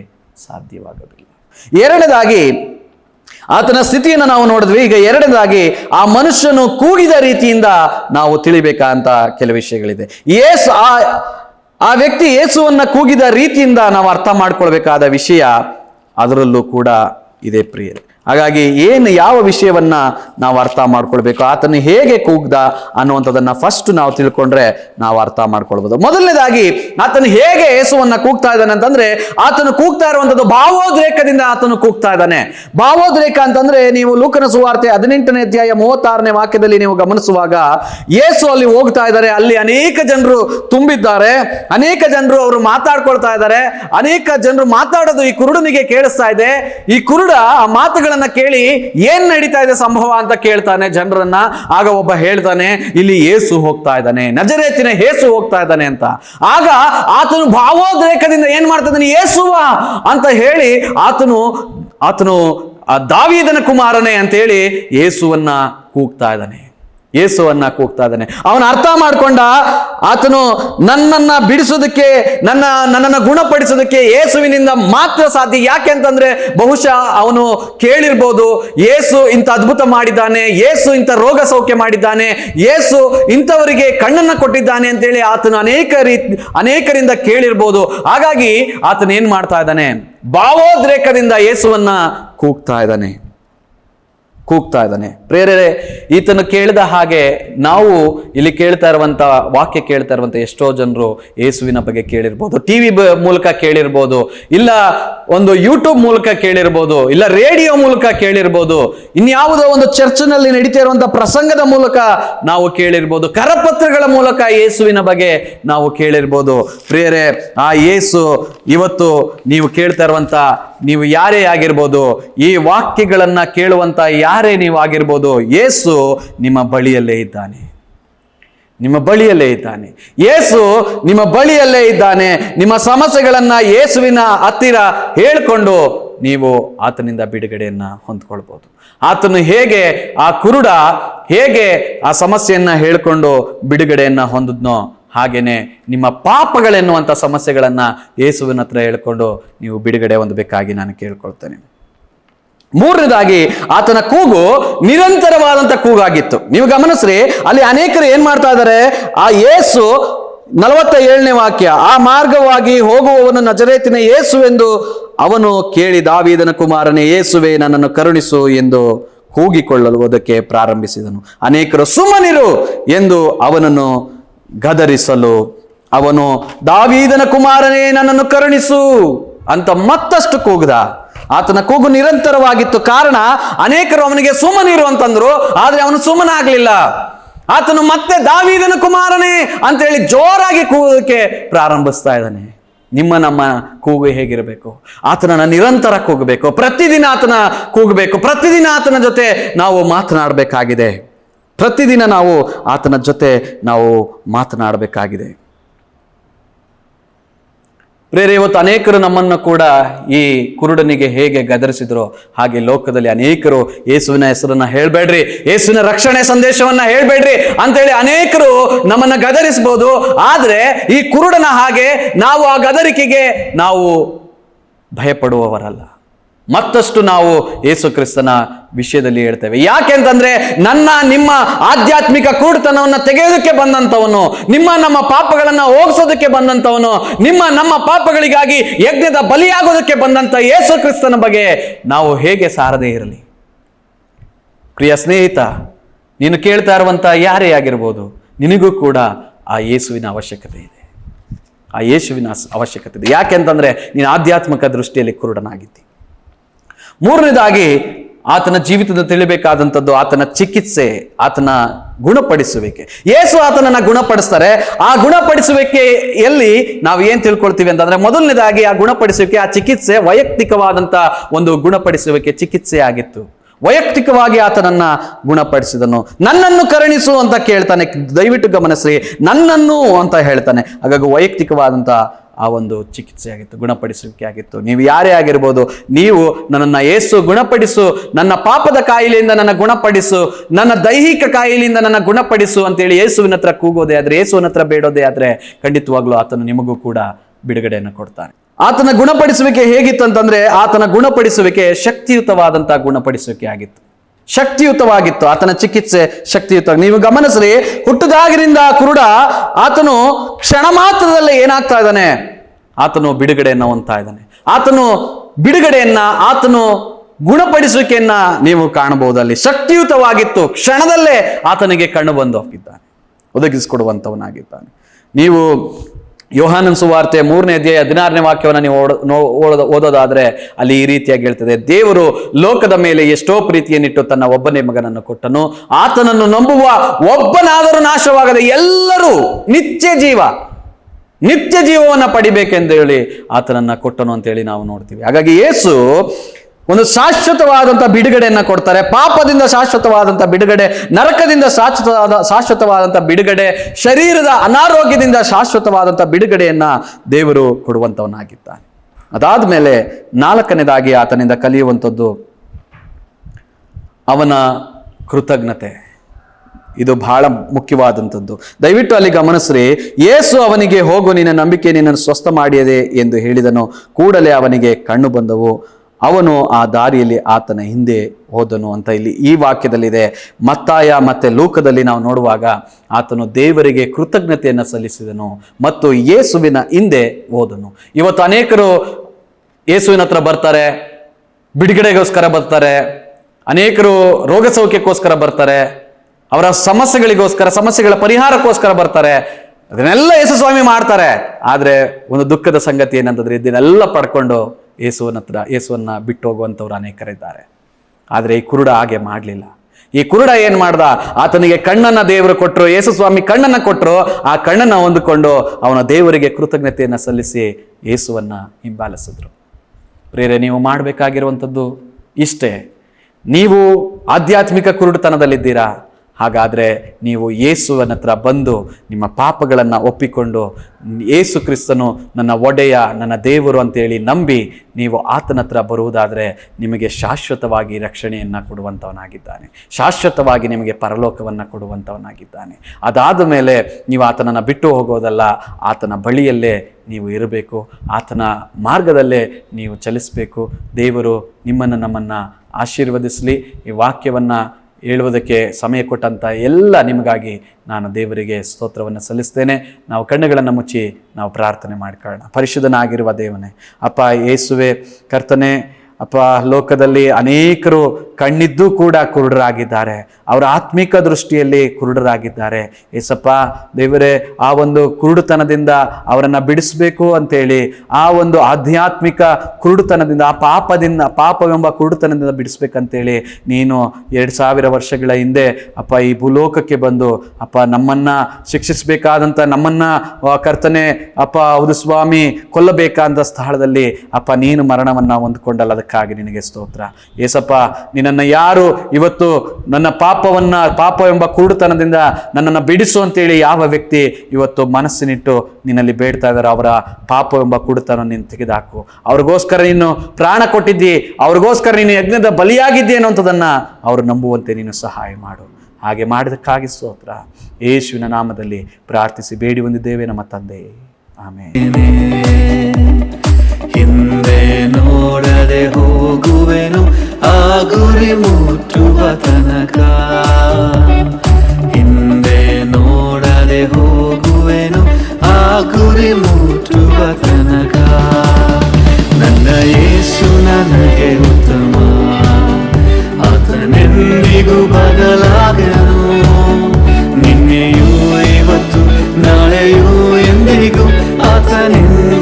ಸಾಧ್ಯವಾಗೋದಿಲ್ಲ. ಎರಡನೇದಾಗಿ ಆತನ ಸ್ಥಿತಿಯನ್ನು ನಾವು ನೋಡಿದ್ವಿ. ಈಗ ಎರಡನೇದಾಗಿ ಆ ಮನುಷ್ಯನು ಕೂಗಿದ ರೀತಿಯಿಂದ ನಾವು ತಿಳಿಬೇಕಂತ ಕೆಲವು ವಿಷಯಗಳಿದೆ. ಏಸು ಆ ಆ ವ್ಯಕ್ತಿ ಯೇಸುವನ್ನ ಕೂಗಿದ ರೀತಿಯಿಂದ ನಾವು ಅರ್ಥ ಮಾಡ್ಕೊಳ್ಬೇಕಾದ ವಿಷಯ ಅದರಲ್ಲೂ ಕೂಡ ಇದೆ ಪ್ರಿಯರೇ. ಹಾಗಾಗಿ ಏನು ಯಾವ ವಿಷಯವನ್ನ ನಾವು ಅರ್ಥ ಮಾಡ್ಕೊಳ್ಬೇಕು, ಆತನು ಹೇಗೆ ಕೂಗ್ದ ಅನ್ನುವಂಥದ್ದನ್ನ ಫಸ್ಟ್ ನಾವು ತಿಳ್ಕೊಂಡ್ರೆ ನಾವು ಅರ್ಥ ಮಾಡ್ಕೊಳ್ಬೋದು. ಮೊದಲನೇದಾಗಿ, ಆತನು ಹೇಗೆ ಯೇಸುವನ್ನ ಕೂಗ್ತಾ ಇದ್ದಾನೆ ಅಂತಂದ್ರೆ, ಆತನು ಕೂಗ್ತಾ ಇರುವಂಥದ್ದು ಭಾವೋದ್ರೇಕದಿಂದ ಆತನು ಕೂಗ್ತಾ ಇದ್ದಾನೆ. ಭಾವೋದ್ರೇಕ ಅಂತಂದ್ರೆ, ನೀವು ಲೂಕನ ಸುವಾರ್ತೆ ಹದಿನೆಂಟನೇ ಅಧ್ಯಾಯ ಮೂವತ್ತಾರನೇ ವಾಕ್ಯದಲ್ಲಿ ನೀವು ಗಮನಿಸುವಾಗ, ಯೇಸು ಅಲ್ಲಿ ಹೋಗ್ತಾ ಇದ್ದಾರೆ, ಅಲ್ಲಿ ಅನೇಕ ಜನರು ತುಂಬಿದ್ದಾರೆ, ಅನೇಕ ಜನರು ಅವರು ಮಾತಾಡ್ಕೊಳ್ತಾ ಇದ್ದಾರೆ, ಅನೇಕ ಜನರು ಮಾತಾಡೋದು ಈ ಕುರುಡನಿಗೆ ಕೇಳಿಸ್ತಾ ಇದೆ. ಈ ಕುರುಡ ಆ ಮಾತುಗಳನ್ನ ಕೇಳಿ ಏನ್ ನಡೀತಾ ಇದೆ ಸಂಭವ ಅಂತ ಕೇಳ್ತಾನೆ ಜನರನ್ನ. ಆಗ ಒಬ್ಬ ಹೇಳ್ತಾನೆ, ಇಲ್ಲಿ ಏಸು ಹೋಗ್ತಾ ಇದ್ದಾನೆ, ನಜರೇತಿನ ಏಸು ಹೋಗ್ತಾ ಇದ್ದಾನೆ ಅಂತ. ಆಗ ಆತನು ಭಾವೋದ್ರೇಕದಿಂದ ಏನ್ ಮಾಡ್ತಾ ಇದ್ದಾನೆ, ಏಸುವ ಅಂತ ಹೇಳಿ ಆತನು ಆತನು ಆ ದಾವೀದನ ಕುಮಾರನೇ ಅಂತೇಳಿ ಯೇಸುವನ್ನ ಕೂಗ್ತಾ ಇದ್ದಾನೆ. ಯೇಸುವನ್ನ ಕೂಗ್ತಾ ಇದ್ದಾನೆ. ಅವನು ಅರ್ಥ ಮಾಡ್ಕೊಂಡ, ಆತನು ನನ್ನನ್ನ ಬಿಡಿಸೋದಕ್ಕೆ, ನನ್ನ, ನನ್ನನ್ನು ಗುಣಪಡಿಸೋದಕ್ಕೆ ಯೇಸುವಿನಿಂದ ಮಾತ್ರ ಸಾಧ್ಯ. ಯಾಕೆ ಅಂತಂದ್ರೆ, ಬಹುಶಃ ಅವನು ಕೇಳಿರ್ಬೋದು ಯೇಸು ಇಂಥ ಅದ್ಭುತ ಮಾಡಿದ್ದಾನೆ ಯೇಸು ಇಂಥ ರೋಗ ಸೌಖ್ಯ ಮಾಡಿದ್ದಾನೆ ಯೇಸು ಇಂಥವರಿಗೆ ಕಣ್ಣನ್ನು ಕೊಟ್ಟಿದ್ದಾನೆ ಅಂತೇಳಿ ಆತನು ಅನೇಕ ರೀತಿ, ಅನೇಕರಿಂದ ಕೇಳಿರ್ಬೋದು. ಹಾಗಾಗಿ ಆತನೇನ್ ಮಾಡ್ತಾ ಇದ್ದಾನೆ? ಭಾವೋದ್ರೇಕದಿಂದ ಯೇಸುವನ್ನ ಕೂಗ್ತಾ ಇದ್ದಾನೆ. ಕೂಗ್ತಾ ಇದ್ದಾನೆ. ಪ್ರೇರರೆ, ಈತನು ಕೇಳಿದ ಹಾಗೆ ನಾವು ಇಲ್ಲಿ ಕೇಳ್ತಾ ಇರುವಂತ, ವಾಕ್ಯ ಕೇಳ್ತಾ ಇರುವಂತ ಎಷ್ಟೋ ಜನರು ಯೇಸುವಿನ ಬಗ್ಗೆ ಕೇಳಿರ್ಬೋದು ಟಿ ವಿ ಮೂಲಕ ಕೇಳಿರ್ಬೋದು, ಇಲ್ಲ ಒಂದು ಯೂಟ್ಯೂಬ್ ಮೂಲಕ ಕೇಳಿರ್ಬೋದು, ಇಲ್ಲ ರೇಡಿಯೋ ಮೂಲಕ ಕೇಳಿರ್ಬೋದು, ಇನ್ಯಾವುದೋ ಒಂದು ಚರ್ಚ್ನಲ್ಲಿ ನಡೀತಾ ಇರುವಂಥ ಪ್ರಸಂಗದ ಮೂಲಕ ನಾವು ಕೇಳಿರ್ಬೋದು, ಕರಪತ್ರಗಳ ಮೂಲಕ ಯೇಸುವಿನ ಬಗ್ಗೆ ನಾವು ಕೇಳಿರ್ಬೋದು. ಪ್ರೇರೆ ಆ ಯೇಸು ಇವತ್ತು ನೀವು ಕೇಳ್ತಾ ಇರುವಂತ, ನೀವು ಯಾರೇ ಆಗಿರ್ಬೋದು, ಈ ವಾಕ್ಯಗಳನ್ನ ಕೇಳುವಂತ ಯಾರೇ ನೀವು ಆಗಿರ್ಬೋದು ಯೇಸು ನಿಮ್ಮ ಬಳಿಯಲ್ಲೇ ಇದ್ದಾನೆ. ನಿಮ್ಮ ಬಳಿಯಲ್ಲೇ ಇದ್ದಾನೆ. ಯೇಸು ನಿಮ್ಮ ಬಳಿಯಲ್ಲೇ ಇದ್ದಾನೆ. ನಿಮ್ಮ ಸಮಸ್ಯೆಗಳನ್ನು ಯೇಸುವಿನ ಹತ್ತಿರ ಹೇಳ್ಕೊಂಡು ನೀವು ಆತನಿಂದ ಬಿಡುಗಡೆಯನ್ನ ಹೊಂದ್ಕೊಳ್ಬೋದು. ಆತನು ಹೇಗೆ ಆ ಕುರುಡ, ಹೇಗೆ ಆ ಸಮಸ್ಯೆಯನ್ನು ಹೇಳ್ಕೊಂಡು ಬಿಡುಗಡೆಯನ್ನ ಹೊಂದಿದ್ನೋ ಹಾಗೆಯೇ ನಿಮ್ಮ ಪಾಪಗಳೆನ್ನುವಂಥ ಸಮಸ್ಯೆಗಳನ್ನು ಯೇಸುವಿನ ಹತ್ರ ಹೇಳ್ಕೊಂಡು ನೀವು ಬಿಡುಗಡೆ ಹೊಂದಬೇಕಾಗಿ ನಾನು ಕೇಳ್ಕೊಳ್ತೇನೆ. ಮೂರನೇದಾಗಿ ಆತನ ಕೂಗು ನಿರಂತರವಾದಂತ ಕೂಗಾಗಿತ್ತು. ನೀವು ಗಮನಿಸ್ರಿ, ಅಲ್ಲಿ ಅನೇಕರು ಏನ್ ಮಾಡ್ತಾ ಇದ್ದಾರೆ? ಆ ಯೇಸು ನಲವತ್ತ ಏಳನೇ ವಾಕ್ಯ, ಆ ಮಾರ್ಗವಾಗಿ ಹೋಗುವವನು ನಜರೇತಿನ ಯೇಸು ಎಂದು ಅವನು ಕೇಳಿ, ದಾವಿದನ ಕುಮಾರನೇ ಯೇಸುವೆ ನನ್ನನ್ನು ಕರುಣಿಸು ಎಂದು ಕೂಗಿಕೊಳ್ಳಲು ಅದಕ್ಕೆ ಪ್ರಾರಂಭಿಸಿದನು. ಅನೇಕರು, ಸುಮ್ಮನಿರು ಎಂದು ಅವನನ್ನು ಗದರಿಸಲು ಅವನು, ದಾವೀದನ ಕುಮಾರನೇ, ನನ್ನನ್ನು ಕರುಣಿಸು ಅಂತ ಮತ್ತಷ್ಟು ಕೂಗ್ದ. ಆತನ ಕೂಗು ನಿರಂತರವಾಗಿತ್ತು ಕಾರಣ ಅನೇಕರು ಅವನಿಗೆ ಸುಮ್ಮನಿರು ಅಂತಂದ್ರು, ಆದರೆ ಅವನು ಸುಮ್ಮನಾಗಲಿಲ್ಲ. ಆತನು ಮತ್ತೆ ದಾವಿದನ ಕುಮಾರನೇ ಅಂತೇಳಿ ಜೋರಾಗಿ ಕೂಗೋದಕ್ಕೆ ಪ್ರಾರಂಭಿಸ್ತಾ ಇದ್ದಾನೆ. ನಿಮ್ಮ ನಮ್ಮ ಕೂಗು ಹೇಗಿರಬೇಕು? ಆತನನ್ನು ನಿರಂತರ ಕೂಗಬೇಕು. ಪ್ರತಿದಿನ ಆತನ ಕೂಗಬೇಕು. ಪ್ರತಿದಿನ ಆತನ ಜೊತೆ ನಾವು ಮಾತನಾಡಬೇಕಾಗಿದೆ. ಪ್ರತಿದಿನ ನಾವು ಆತನ ಜೊತೆ ನಾವು ಮಾತನಾಡಬೇಕಾಗಿದೆ. ಪ್ರೇರೆ, ಇವತ್ತು ಅನೇಕರು ನಮ್ಮನ್ನು ಕೂಡ ಈ ಕುರುಡನಿಗೆ ಹೇಗೆ ಗದರಿಸಿದ್ರು ಹಾಗೆ ಲೋಕದಲ್ಲಿ ಅನೇಕರು ಯೇಸುವಿನ ಹೆಸರನ್ನ ಹೇಳ್ಬೇಡ್ರಿ, ಯೇಸುವಿನ ರಕ್ಷಣೆ ಸಂದೇಶವನ್ನ ಹೇಳ್ಬೇಡ್ರಿ ಅಂತೇಳಿ ಅನೇಕರು ನಮ್ಮನ್ನ ಗದರಿಸಬಹುದು ಆದರೆ ಈ ಕುರುಡನ ಹಾಗೆ ನಾವು ಆ ಗದರಿಕೆಗೆ ನಾವು ಭಯಪಡುವವರಲ್ಲ. ಮತ್ತಷ್ಟು ನಾವು ಯೇಸು ಕ್ರಿಸ್ತನ ವಿಷಯದಲ್ಲಿ ಹೇಳ್ತೇವೆ. ಯಾಕೆಂತಂದ್ರೆ ನನ್ನ, ನಿಮ್ಮ ಆಧ್ಯಾತ್ಮಿಕ ಕುರುಡುತನವನ್ನು ತೆಗೆಯೋದಕ್ಕೆ ಬಂದಂತವನು ನಿಮ್ಮ ನಮ್ಮ ಪಾಪಗಳನ್ನು ಹೋಗಿಸೋದಕ್ಕೆ ಬಂದಂತವನು ನಿಮ್ಮ ನಮ್ಮ ಪಾಪಗಳಿಗಾಗಿ ಯಜ್ಞದ ಬಲಿಯಾಗೋದಕ್ಕೆ ಬಂದಂತ ಯೇಸು ಕ್ರಿಸ್ತನ ಬಗ್ಗೆ ನಾವು ಹೇಗೆ ಸಾರದೇ ಇರಲಿ? ಪ್ರಿಯ ಸ್ನೇಹಿತ, ನೀನು ಕೇಳ್ತಾ ಇರುವಂಥ ಯಾರೇ ಆಗಿರ್ಬೋದು, ನಿನಗೂ ಕೂಡ ಆ ಯೇಸುವಿನ ಅವಶ್ಯಕತೆ ಇದೆ. ಆ ಯೇಸುವಿನ ಅವಶ್ಯಕತೆ ಇದೆ. ಯಾಕೆಂತಂದ್ರೆ ನೀನು ಆಧ್ಯಾತ್ಮಿಕ ದೃಷ್ಟಿಯಲ್ಲಿ ಕುರುಡನಾಗಿದ್ದಿ. ಮೂರನೇದಾಗಿ, ಆತನ ಜೀವಿತದ ತಿಳಿಬೇಕಾದಂಥದ್ದು ಆತನ ಚಿಕಿತ್ಸೆ, ಆತನ ಗುಣಪಡಿಸುವಿಕೆ. ಯೇಸು ಆತನನ್ನ ಗುಣಪಡಿಸ್ತಾರೆ. ಆ ಗುಣಪಡಿಸುವಿಕೆಯಲ್ಲಿ ನಾವು ಏನು ತಿಳ್ಕೊಳ್ತೀವಿ ಅಂತಂದ್ರೆ, ಮೊದಲನೇದಾಗಿ ಆ ಗುಣಪಡಿಸುವಿಕೆ, ಆ ಚಿಕಿತ್ಸೆ ವೈಯಕ್ತಿಕವಾದಂಥ ಒಂದು ಗುಣಪಡಿಸುವಿಕೆ ಚಿಕಿತ್ಸೆ ಆಗಿತ್ತು ವೈಯಕ್ತಿಕವಾಗಿ ಆತನನ್ನ ಗುಣಪಡಿಸಿದನು. ನನ್ನನ್ನು ಕರುಣಿಸು ಅಂತ ಕೇಳ್ತಾನೆ. ದಯವಿಟ್ಟು ಗಮನಿಸಿ ನನ್ನನ್ನು ಅಂತ ಹೇಳ್ತಾನೆ. ಹಾಗಾಗಿ ವೈಯಕ್ತಿಕವಾದಂತ ಆ ಒಂದು ಚಿಕಿತ್ಸೆ ಆಗಿತ್ತು, ಗುಣಪಡಿಸುವಿಕೆ ಆಗಿತ್ತು. ನೀವು ಯಾರೇ ಆಗಿರ್ಬೋದು, ನೀವು ನನ್ನನ್ನು ಏಸು ಗುಣಪಡಿಸು, ನನ್ನ ಪಾಪದ ಕಾಯಿಲೆಯಿಂದ ನನ್ನ ಗುಣಪಡಿಸು, ನನ್ನ ದೈಹಿಕ ಕಾಯಿಲೆಯಿಂದ ನನ್ನ ಗುಣಪಡಿಸು ಅಂತೇಳಿ ಯೇಸುವಿನ ಹತ್ರ ಕೂಗೋದೇ ಆದ್ರೆ ಯೇಸುವಿನ ಹತ್ರ ಬೇಡೋದೇ ಆದ್ರೆ ಖಂಡಿತವಾಗ್ಲೂ ಆತನು ನಿಮಗೂ ಕೂಡ ಬಿಡುಗಡೆಯನ್ನು ಕೊಡ್ತಾನೆ. ಆತನ ಗುಣಪಡಿಸುವಿಕೆ ಹೇಗಿತ್ತು ಅಂತಂದ್ರೆ, ಆತನ ಗುಣಪಡಿಸುವಿಕೆ ಶಕ್ತಿಯುತವಾದಂಥ ಗುಣಪಡಿಸುವಿಕೆ ಆಗಿತ್ತು. ಶಕ್ತಿಯುತವಾಗಿತ್ತು. ಆತನ ಚಿಕಿತ್ಸೆ ಶಕ್ತಿಯುತ ನೀವು ಗಮನಿಸ್ರಿ, ಹುಟ್ಟದಾಗಿನಿಂದ ಕುರುಡ ಆತನು ಕ್ಷಣ ಮಾತ್ರದಲ್ಲೇ ಏನಾಗ್ತಾ ಇದ್ದಾನೆ? ಆತನು ಬಿಡುಗಡೆಯನ್ನು ಹೊಂದ್ತಾ ಇದ್ದಾನೆ. ಆತನು ಬಿಡುಗಡೆಯನ್ನ, ಆತನು ಗುಣಪಡಿಸುವಿಕೆಯನ್ನ ನೀವು ಕಾಣಬಹುದಲ್ಲಿ ಶಕ್ತಿಯುತವಾಗಿತ್ತು. ಕ್ಷಣದಲ್ಲೇ ಆತನಿಗೆ ಕಣ್ಣು ಬಂದು ಹೋಗಿದ್ದಾನೆ. ಒದಗಿಸಿಕೊಡುವಂಥವನಾಗಿದ್ದಾನೆ ನೀವು ಯೋಹಾನನ್ ಸುವಾರ್ತೆ ಮೂರನೇ ಅಧ್ಯಾಯ ಹದಿನಾರನೇ ವಾಕ್ಯವನ್ನು ನೀವು ಓಡ ಓದೋದಾದ್ರೆ ಅಲ್ಲಿ ಈ ರೀತಿಯಾಗಿ ಹೇಳ್ತದೆ, ದೇವರು ಲೋಕದ ಮೇಲೆ ಎಷ್ಟೋ ಪ್ರೀತಿಯನ್ನಿಟ್ಟು ತನ್ನ ಒಬ್ಬನೇ ಮಗನನ್ನು ಕೊಟ್ಟನು, ಆತನನ್ನು ನಂಬುವ ಒಬ್ಬನಾದರೂ ನಾಶವಾಗದೆ ಎಲ್ಲರೂ ನಿತ್ಯ ಜೀವ, ನಿತ್ಯ ಜೀವವನ್ನು ಪಡಿಬೇಕೆಂದು ಹೇಳಿ ಆತನನ್ನ ಕೊಟ್ಟನು ಅಂತೇಳಿ ನಾವು ನೋಡ್ತೀವಿ. ಹಾಗಾಗಿ ಯೇಸು ಒಂದು ಶಾಶ್ವತವಾದಂಥ ಬಿಡುಗಡೆಯನ್ನ ಕೊಡ್ತಾರೆ. ಪಾಪದಿಂದ ಶಾಶ್ವತವಾದಂಥ ಬಿಡುಗಡೆ, ನರಕದಿಂದ ಶಾಶ್ವತವಾದ ಶಾಶ್ವತವಾದಂಥ ಬಿಡುಗಡೆ, ಶರೀರದ ಅನಾರೋಗ್ಯದಿಂದ ಶಾಶ್ವತವಾದಂಥ ಬಿಡುಗಡೆಯನ್ನ ದೇವರು ಕೊಡುವಂಥವನಾಗಿದ್ದಾನೆ ಅದಾದ ಮೇಲೆ ನಾಲ್ಕನೇದಾಗಿ ಆತನಿಂದ ಕಲಿಯುವಂಥದ್ದು ಅವನ ಕೃತಜ್ಞತೆ. ಇದು ಬಹಳ ಮುಖ್ಯವಾದಂಥದ್ದು. ದಯವಿಟ್ಟು ಅಲ್ಲಿ ಗಮನಿಸ್ರಿ, ಏಸು ಅವನಿಗೆ ಹೋಗು, ನಿನ್ನ ನಂಬಿಕೆ ನಿನ್ನನ್ನು ಸ್ವಸ್ಥ ಮಾಡಿಯದೆ ಎಂದು ಹೇಳಿದನು. ಕೂಡಲೇ ಅವನಿಗೆ ಕಣ್ಣು ಬಂದವು. ಅವನು ಆ ದಾರಿಯಲ್ಲಿ ಆತನ ಹಿಂದೆ ಹೋದನು ಅಂತ ಇಲ್ಲಿ ಈ ವಾಕ್ಯದಲ್ಲಿದೆ. ಮತ್ತಾಯ ಮತ್ತೆ ಲೋಕದಲ್ಲಿ ನಾವು ನೋಡುವಾಗ ಆತನು ದೇವರಿಗೆ ಕೃತಜ್ಞತೆಯನ್ನು ಸಲ್ಲಿಸಿದನು ಮತ್ತು ಯೇಸುವಿನ ಹಿಂದೆ ಹೋದನು. ಇವತ್ತು ಅನೇಕರು ಯೇಸುವಿನ ಹತ್ರ ಬರ್ತಾರೆ, ಬಿಡುಗಡೆಗೋಸ್ಕರ ಬರ್ತಾರೆ, ಅನೇಕರು ರೋಗ ಸೌಖ್ಯಕ್ಕೋಸ್ಕರ ಬರ್ತಾರೆ, ಅವರ ಸಮಸ್ಯೆಗಳಿಗೋಸ್ಕರ, ಸಮಸ್ಯೆಗಳ ಪರಿಹಾರಕ್ಕೋಸ್ಕರ ಬರ್ತಾರೆ, ಅದನ್ನೆಲ್ಲ ಯೇಸು ಸ್ವಾಮಿ ಮಾಡ್ತಾರೆ. ಆದರೆ ಒಂದು ದುಃಖದ ಸಂಗತಿ ಏನಂತಂದ್ರೆ ಇದನ್ನೆಲ್ಲ ಪಡ್ಕೊಂಡು ಯೇಸುವನ ಹತ್ರ ಯೇಸುವನ್ನ ಬಿಟ್ಟು ಹೋಗುವಂಥವ್ರು ಅನೇಕರಿದ್ದಾರೆ. ಆದರೆ ಈ ಕುರುಡ ಹಾಗೆ ಮಾಡಲಿಲ್ಲ. ಈ ಕುರುಡ ಏನು ಮಾಡ್ದ? ಆತನಿಗೆ ಕಣ್ಣನ್ನ ದೇವರು ಕೊಟ್ಟರು ಯೇಸು ಸ್ವಾಮಿ ಕಣ್ಣನ್ನ ಕೊಟ್ಟರು ಆ ಕಣ್ಣನ್ನ ಹೊಂದಿಕೊಂಡು ಅವನ ದೇವರಿಗೆ ಕೃತಜ್ಞತೆಯನ್ನು ಸಲ್ಲಿಸಿ ಯೇಸುವನ್ನ ಹಿಂಬಾಲಿಸಿದ್ರು. ಪ್ರೇರೆ ನೀವು ಮಾಡಬೇಕಾಗಿರುವಂಥದ್ದು ಇಷ್ಟೇ. ನೀವು ಆಧ್ಯಾತ್ಮಿಕ ಕುರುಡುತನದಲ್ಲಿದ್ದೀರಾ? ಹಾಗಾದರೆ ನೀವು ಯೇಸುವನ ಹತ್ರ ಬಂದು ನಿಮ್ಮ ಪಾಪಗಳನ್ನು ಒಪ್ಪಿಕೊಂಡು ಯೇಸು ಕ್ರಿಸ್ತನು ನನ್ನ ಒಡೆಯ, ನನ್ನ ದೇವರು ಅಂತೇಳಿ ನಂಬಿ ನೀವು ಆತನ ಹತ್ರ ಬರುವುದಾದರೆ ನಿಮಗೆ ಶಾಶ್ವತವಾಗಿ ರಕ್ಷಣೆಯನ್ನು ಕೊಡುವಂಥವನಾಗಿದ್ದಾನೆ ಶಾಶ್ವತವಾಗಿ ನಿಮಗೆ ಪರಲೋಕವನ್ನು ಕೊಡುವಂಥವನಾಗಿದ್ದಾನೆ ಅದಾದ ಮೇಲೆ ನೀವು ಆತನನ್ನು ಬಿಟ್ಟು ಹೋಗೋದಲ್ಲ, ಆತನ ಬಳಿಯಲ್ಲೇ ನೀವು ಇರಬೇಕು, ಆತನ ಮಾರ್ಗದಲ್ಲೇ ನೀವು ಚಲಿಸಬೇಕು. ದೇವರು ನಿಮ್ಮನ್ನು ನಮ್ಮನ್ನು ಆಶೀರ್ವದಿಸಲಿ, ಈ ವಾಕ್ಯವನ್ನು ಹೇಳುವುದಕ್ಕೆ ಸಮಯ ಕೊಟ್ಟಂಥ ಎಲ್ಲ ನಿಮಗಾಗಿ ನಾನು ದೇವರಿಗೆ ಸ್ತೋತ್ರವನ್ನು ಸಲ್ಲಿಸ್ತೇನೆ. ನಾವು ಕಣ್ಣುಗಳನ್ನು ಮುಚ್ಚಿ ನಾವು ಪ್ರಾರ್ಥನೆ ಮಾಡ್ಕೊಳ್ಳೋಣ. ಪರಿಶುದ್ಧನಾಗಿರುವ ದೇವನೇ, ಅಪ್ಪ ಏಸುವೆ ಕರ್ತನೆ ಅಪ್ಪ, ಲೋಕದಲ್ಲಿ ಅನೇಕರು ಕಣ್ಣಿದ್ದೂ ಕೂಡ ಕುರುಡರಾಗಿದ್ದಾರೆ. ಅವರ ಆತ್ಮಿಕ ದೃಷ್ಟಿಯಲ್ಲಿ ಕುರುಡರಾಗಿದ್ದಾರೆ. ಏಸಪ್ಪ, ದೇವರೇ, ಆ ಒಂದು ಕುರುಡುತನದಿಂದ ಅವರನ್ನು ಬಿಡಿಸಬೇಕು ಅಂತೇಳಿ, ಆ ಒಂದು ಆಧ್ಯಾತ್ಮಿಕ ಕುರುಡುತನದಿಂದ, ಆ ಪಾಪದಿಂದ, ಪಾಪವೆಂಬ ಕುರುಡುತನದಿಂದ ಬಿಡಿಸ್ಬೇಕಂತೇಳಿ ನೀನು ಎರಡು ಸಾವಿರ ವರ್ಷಗಳ ಹಿಂದೆ ಅಪ್ಪ, ಈ ಭೂಲೋಕಕ್ಕೆ ಬಂದು, ಅಪ್ಪ, ನಮ್ಮನ್ನ ಶಿಕ್ಷಿಸಬೇಕಾದಂಥ ನಮ್ಮನ್ನು ಕರ್ತನೆ, ಅಪ್ಪ ಅವರು ಸ್ವಾಮಿ ಕೊಲ್ಲಬೇಕಾದ ಸ್ಥಳದಲ್ಲಿ, ಅಪ್ಪ, ನೀನು ಮರಣವನ್ನು ಹೊಂದ್ಕೊಂಡಲ್ಲ. ಅದಕ್ಕಾಗಿ ನಿನಗೆ ಸ್ತೋತ್ರ. ಏಸಪ್ಪ, ನಿನ್ನನ್ನು ಯಾರು ಇವತ್ತು ನನ್ನ ಪಾಪವನ್ನ, ಪಾಪ ಎಂಬ ಕುರುಡುತನದಿಂದ ನನ್ನನ್ನು ಬಿಡಿಸು ಅಂತೇಳಿ ಯಾವ ವ್ಯಕ್ತಿ ಇವತ್ತು ಮನಸ್ಸಿನಿಟ್ಟು ನಿನ್ನಲ್ಲಿ ಬೇಡ್ತಾ ಇದ್ದಾರೆ ಅವರ ಪಾಪ ಎಂಬ ಕುಡುತನ ನೀನು ತೆಗೆದುಹಾಕು. ಅವ್ರಿಗೋಸ್ಕರ ನೀನು ಪ್ರಾಣ ಕೊಟ್ಟಿದ್ದಿ, ಅವ್ರಿಗೋಸ್ಕರ ನೀನು ಯಜ್ಞದ ಬಲಿಯಾಗಿದ್ದಿ ಅನ್ನುವಂಥದ್ದನ್ನ ಅವರು ನಂಬುವಂತೆ ನೀನು ಸಹಾಯ ಮಾಡು. ಹಾಗೆ ಮಾಡಿದಕ್ಕಾಗಿ ಸ್ತೋತ್ರ. ಯೇಸುವಿನ ನಾಮದಲ್ಲಿ ಪ್ರಾರ್ಥಿಸಿ, ಬೇಡಿ ಹೊಂದಿದ್ದೇವೆ ನಮ್ಮ ತಂದೆ. ಆಮೇಲೆ ಹಿಂದೆ ನೋಡದೆ ಹೋಗುವೆನು, ಆ ಗುರಿ ಮುಟ್ಟುವ ತನಕ. ಹಿಂದೆ ನೋಡದೆ ಹೋಗುವೆನು, ಆ ಗುರಿ ಮುಟ್ಟುವ ತನಕ. ನನ್ನ ಯೇಸು ನನಗೆ ಉತ್ತಮ, ಆತನೆಂದಿಗೂ ಬದಲಾಗನು. ನಿನ್ನೆಯೂ ಇವತ್ತು, ನಾಳೆಯೂ ಎಂದಿಗೂ ಕೃಪ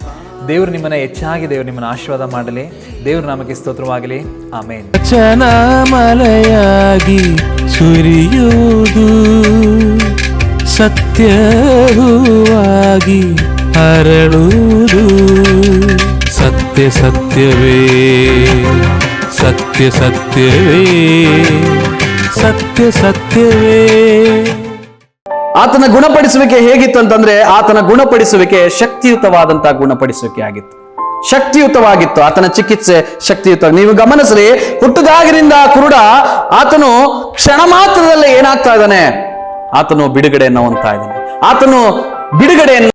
ದೇವರು ನಿಮ್ಮನ್ನು ಹೆಚ್ಚಾಗಿ ದೇವರು ನಿಮ್ಮನ್ನು ಆಶೀರ್ವಾದ ಮಾಡಲಿ. ದೇವರು ನಮಗೆ ಸ್ತೋತ್ರವಾಗಲಿ. ಆಮೇನ್. ಚನಾಮಲೆಯಾಗಿ ಸುರಿಯುವುದು ಸತ್ಯವಾಗಿ ಹರಳುವುದು. ಸತ್ಯ ಸತ್ಯವೇ ಸತ್ಯ ಸತ್ಯವೇ ಸತ್ಯ ಸತ್ಯವೇ. ಆತನ ಗುಣಪಡಿಸುವಿಕೆ ಹೇಗಿತ್ತು ಅಂತಂದ್ರೆ ಆತನ ಗುಣಪಡಿಸುವಿಕೆ ಶಕ್ತಿಯುತವಾದಂತಹ ಗುಣಪಡಿಸುವಿಕೆ ಆಗಿತ್ತು. ಶಕ್ತಿಯುತವಾಗಿತ್ತು. ಆತನ ಚಿಕಿತ್ಸೆ ಶಕ್ತಿಯುತ ನೀವು ಗಮನಿಸ್ರಿ, ಹುಟ್ಟದಾಗಿನಿಂದ ಕುರುಡ ಆತನು ಕ್ಷಣ ಮಾತ್ರದಲ್ಲೇ ಏನಾಗ್ತಾ ಇದ್ದಾನೆ? ಆತನು ಬಿಡುಗಡೆಯನ್ನು ಹೊಂದ್ತಾ ಇದ್ದಾನೆ. ಆತನು ಬಿಡುಗಡೆಯನ್ನ